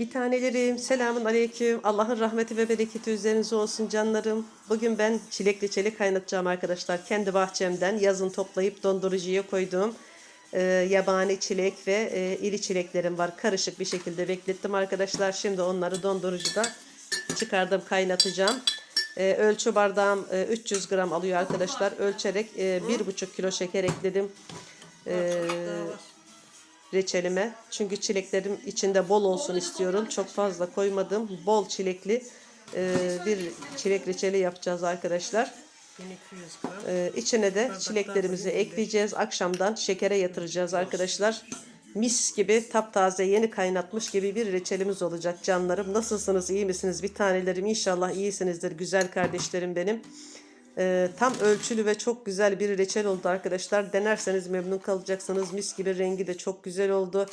Bir tanelerim, selamun aleyküm. Allah'ın rahmeti ve bereketi üzerinize olsun canlarım. Bugün ben çilekli çelik kaynatacağım arkadaşlar. Kendi bahçemden yazın toplayıp dondurucuya koyduğum e, yabani çilek ve e, iri çileklerim var. Karışık bir şekilde beklettim arkadaşlar. Şimdi onları dondurucuda çıkardım kaynatacağım. E, ölçü bardağım e, 300 gram alıyor arkadaşlar. Ölçerek e, 1,5 kilo şeker ekledim. E, reçelime. Çünkü çileklerim içinde bol olsun istiyorum. Çok fazla koymadım. Bol çilekli e, bir çilek reçeli yapacağız arkadaşlar. 1200 gram. E, içine de çileklerimizi ekleyeceğiz. Akşamdan şekere yatıracağız arkadaşlar. Mis gibi taptaze yeni kaynatmış gibi bir reçelimiz olacak canlarım. Nasılsınız iyi misiniz bir tanelerim inşallah iyisinizdir güzel kardeşlerim benim. Ee, tam ölçülü ve çok güzel bir reçel oldu arkadaşlar. Denerseniz memnun kalacaksınız. Mis gibi rengi de çok güzel oldu.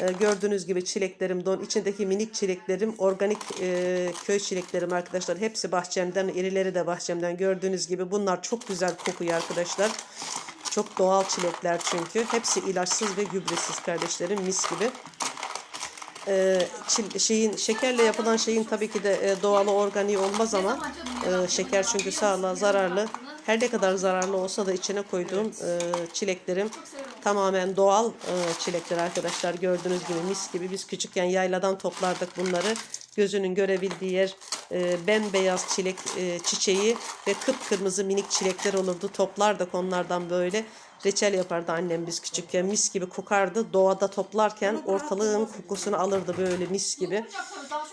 Ee, gördüğünüz gibi çileklerim don. içindeki minik çileklerim organik e, köy çileklerim arkadaşlar. Hepsi bahçemden, irileri de bahçemden. Gördüğünüz gibi bunlar çok güzel kokuyor arkadaşlar. Çok doğal çilekler çünkü. Hepsi ilaçsız ve gübresiz kardeşlerim mis gibi. Çil- şeyin şekerle yapılan şeyin tabii ki de e, doğalı organiği olmaz ama e, şeker çünkü sağlığa zararlı. Her ne kadar zararlı olsa da içine koyduğum e, çileklerim tamamen doğal e, çilekler arkadaşlar. Gördüğünüz gibi mis gibi biz küçükken yayladan toplardık bunları. Gözünün görebildiği yer e, bembeyaz çilek e, çiçeği ve kıpkırmızı minik çilekler olurdu. Toplardık onlardan böyle. Reçel yapardı annem biz küçükken mis gibi kokardı. Doğada toplarken ortalığın kokusunu alırdı böyle mis gibi.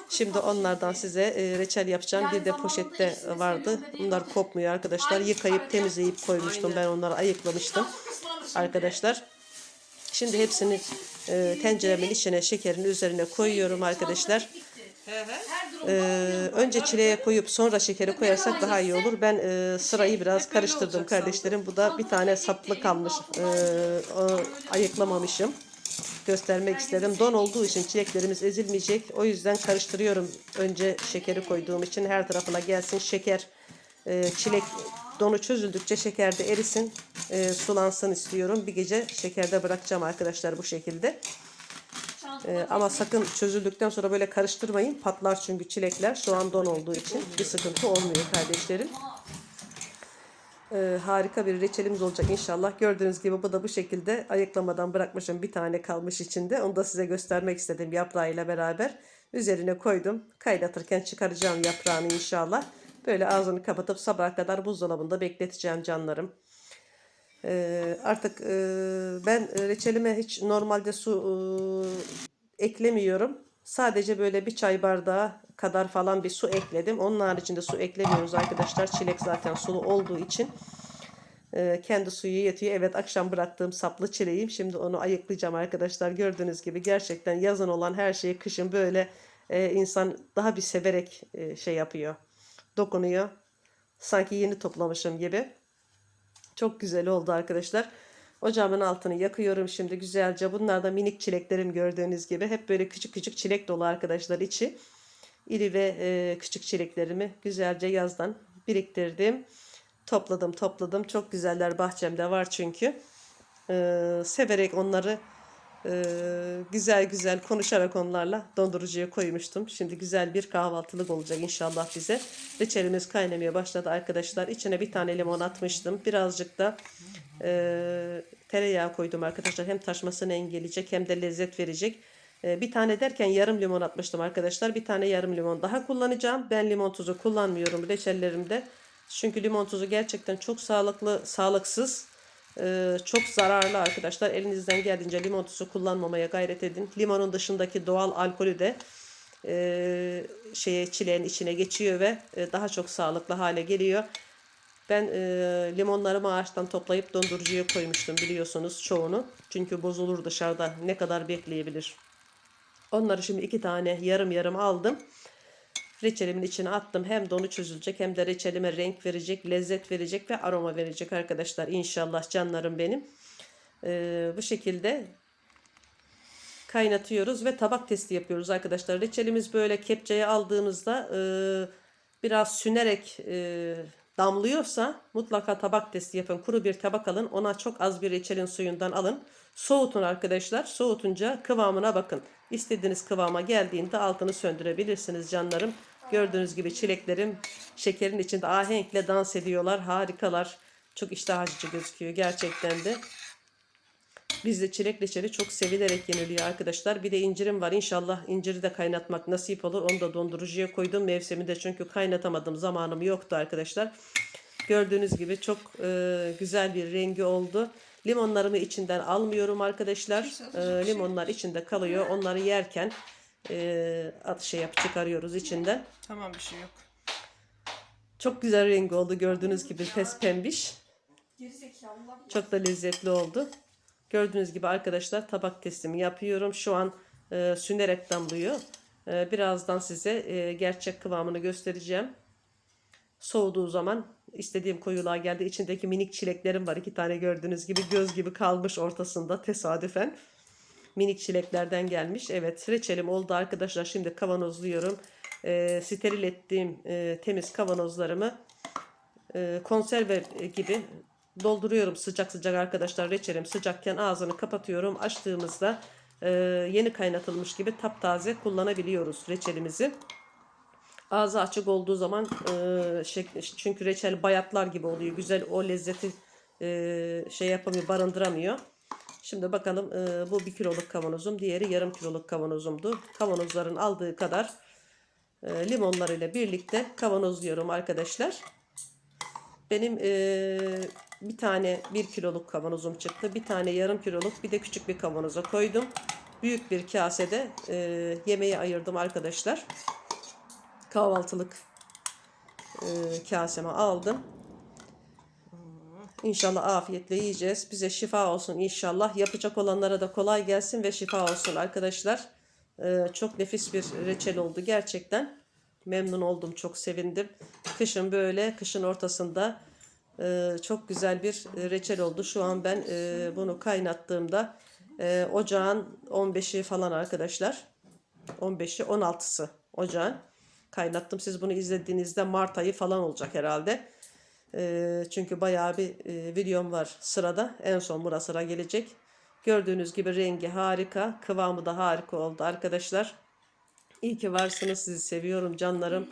Şimdi onlardan size e, reçel yapacağım. Bir de poşette vardı. Bunlar kopmuyor arkadaşlar. Yıkayıp temizleyip koymuştum. Ben onları ayıklamıştım arkadaşlar. Şimdi hepsini e, tenceremin içine şekerin üzerine koyuyorum arkadaşlar. Ee, önce çileğe koyup sonra şekeri koyarsak daha iyi olur. Ben e, sırayı biraz karıştırdım kardeşlerim. Bu da bir tane saplı kalmış. Ee, o, ayıklamamışım. Göstermek istedim. Don olduğu için çileklerimiz ezilmeyecek. O yüzden karıştırıyorum. Önce şekeri koyduğum için her tarafına gelsin şeker. e, çilek donu çözüldükçe şekerde erisin. e, sulansın istiyorum. Bir gece şekerde bırakacağım arkadaşlar bu şekilde. Ee, ama sakın çözüldükten sonra böyle karıştırmayın. Patlar çünkü çilekler. Şu an don olduğu için bir sıkıntı olmuyor kardeşlerim. Ee, harika bir reçelimiz olacak inşallah. Gördüğünüz gibi bu da bu şekilde ayıklamadan bırakmışım. Bir tane kalmış içinde. Onu da size göstermek istedim yaprağıyla beraber. Üzerine koydum. Kaynatırken çıkaracağım yaprağını inşallah. Böyle ağzını kapatıp sabaha kadar buzdolabında bekleteceğim canlarım. Ee, artık e, ben reçelime hiç normalde su e, eklemiyorum. Sadece böyle bir çay bardağı kadar falan bir su ekledim. Onun haricinde su eklemiyoruz arkadaşlar. Çilek zaten sulu olduğu için e, kendi suyu yetiyor. Evet akşam bıraktığım saplı çileğim. Şimdi onu ayıklayacağım arkadaşlar. Gördüğünüz gibi gerçekten yazın olan her şeyi kışın böyle e, insan daha bir severek e, şey yapıyor. Dokunuyor. Sanki yeni toplamışım gibi. Çok güzel oldu arkadaşlar. Ocağımın altını yakıyorum şimdi güzelce. Bunlar da minik çileklerim gördüğünüz gibi. Hep böyle küçük küçük çilek dolu arkadaşlar içi. İri ve e, küçük çileklerimi güzelce yazdan biriktirdim. Topladım topladım. Çok güzeller bahçemde var çünkü. E, severek onları e, güzel güzel konuşarak onlarla dondurucuya koymuştum. Şimdi güzel bir kahvaltılık olacak inşallah bize. Reçelimiz kaynamaya başladı arkadaşlar. İçine bir tane limon atmıştım. Birazcık da e, tereyağı koydum arkadaşlar. Hem taşmasını engelleyecek hem de lezzet verecek. E, bir tane derken yarım limon atmıştım arkadaşlar. Bir tane yarım limon daha kullanacağım. Ben limon tuzu kullanmıyorum reçellerimde. Çünkü limon tuzu gerçekten çok sağlıklı, sağlıksız. e, çok zararlı arkadaşlar. Elinizden geldiğince limon tuzu kullanmamaya gayret edin. Limonun dışındaki doğal alkolü de e, şeye çileğin içine geçiyor ve e, daha çok sağlıklı hale geliyor. Ben e, limonlarımı ağaçtan toplayıp dondurucuya koymuştum biliyorsunuz çoğunu. Çünkü bozulur dışarıda ne kadar bekleyebilir. Onları şimdi iki tane yarım yarım aldım. Reçelimin içine attım. Hem donu çözülecek hem de reçelime renk verecek, lezzet verecek ve aroma verecek arkadaşlar. İnşallah canlarım benim. E, bu şekilde kaynatıyoruz ve tabak testi yapıyoruz arkadaşlar. Reçelimiz böyle kepçeye aldığımızda e, biraz sünerek e, damlıyorsa mutlaka tabak testi yapın. Kuru bir tabak alın. Ona çok az bir reçelin suyundan alın. Soğutun arkadaşlar. Soğutunca kıvamına bakın. İstediğiniz kıvama geldiğinde altını söndürebilirsiniz canlarım. Gördüğünüz gibi çileklerim şekerin içinde ahenkle dans ediyorlar. Harikalar. Çok iştah açıcı gözüküyor gerçekten de. Bizde çilek reçeli çok sevilerek yeniliyor arkadaşlar. Bir de incirim var. İnşallah inciri de kaynatmak nasip olur. Onu da dondurucuya koydum. Mevsiminde çünkü kaynatamadım. Zamanım yoktu arkadaşlar. Gördüğünüz gibi çok e, güzel bir rengi oldu. Limonlarımı içinden almıyorum arkadaşlar. E, limonlar içinde kalıyor. Onları yerken e, at şey yap çıkarıyoruz içinden. Tamam bir şey yok. Çok güzel rengi oldu gördüğünüz gibi pes pembiş. Çok da lezzetli oldu. Gördüğünüz gibi arkadaşlar tabak testimi yapıyorum. Şu an e, sünerek damlıyor. E, birazdan size e, gerçek kıvamını göstereceğim. Soğuduğu zaman istediğim koyuluğa geldi. İçindeki minik çileklerim var. iki tane gördüğünüz gibi göz gibi kalmış ortasında tesadüfen. Minik çileklerden gelmiş. Evet reçelim oldu arkadaşlar. Şimdi kavanozluyorum. E, steril ettiğim e, temiz kavanozlarımı e, konserve gibi dolduruyorum sıcak sıcak arkadaşlar reçelim sıcakken ağzını kapatıyorum. Açtığımızda e, yeni kaynatılmış gibi taptaze kullanabiliyoruz reçelimizi. Ağzı açık olduğu zaman e, şek- çünkü reçel bayatlar gibi oluyor. Güzel o lezzeti e, şey yapamıyor barındıramıyor. Şimdi bakalım e, bu bir kiloluk kavanozum diğeri yarım kiloluk kavanozumdu. Kavanozların aldığı kadar e, limonlarıyla birlikte kavanozluyorum arkadaşlar. Benim eee, bir tane bir kiloluk kavanozum çıktı. Bir tane yarım kiloluk bir de küçük bir kavanoza koydum. Büyük bir kasede eee yemeğe ayırdım arkadaşlar. Kahvaltılık eee, kaseme aldım. İnşallah afiyetle yiyeceğiz. Bize şifa olsun inşallah. Yapacak olanlara da kolay gelsin ve şifa olsun arkadaşlar. Eee, çok nefis bir reçel oldu gerçekten. Memnun oldum, çok sevindim. Kışın böyle, kışın ortasında eee, çok güzel bir e, reçel oldu. Şu an ben eee, bunu kaynattığımda eee, ocağın 15'i falan arkadaşlar. 15'i 16'sı ocağın kaynattım. Siz bunu izlediğinizde Mart ayı falan olacak herhalde. Eee, çünkü bayağı bir videom var sırada. En son bura sıra gelecek. Gördüğünüz gibi rengi harika. Kıvamı da harika oldu arkadaşlar. İyi ki varsınız. Sizi seviyorum canlarım.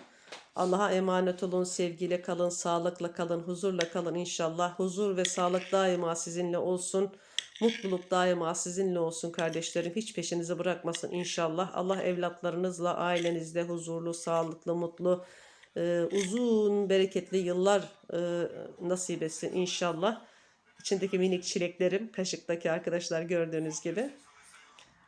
Allah'a emanet olun. Sevgiyle kalın, sağlıkla kalın, huzurla kalın inşallah. Huzur ve sağlık daima sizinle olsun. Mutluluk daima sizinle olsun kardeşlerim. Hiç peşinizi bırakmasın inşallah. Allah evlatlarınızla, ailenizle huzurlu, sağlıklı, mutlu, e, uzun, bereketli yıllar e, nasip etsin inşallah. İçindeki minik çileklerim, kaşıktaki arkadaşlar gördüğünüz gibi.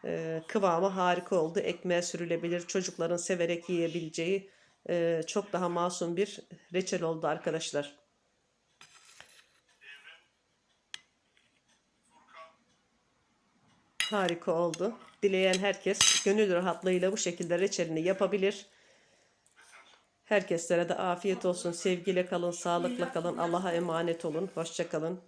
Ee, kıvamı harika oldu. Ekmeğe sürülebilir. Çocukların severek yiyebileceği e, çok daha masum bir reçel oldu arkadaşlar. Harika oldu. Dileyen herkes gönül rahatlığıyla bu şekilde reçelini yapabilir. Herkeslere de afiyet olsun. Sevgiyle kalın, sağlıkla kalın. Allah'a emanet olun. Hoşça kalın.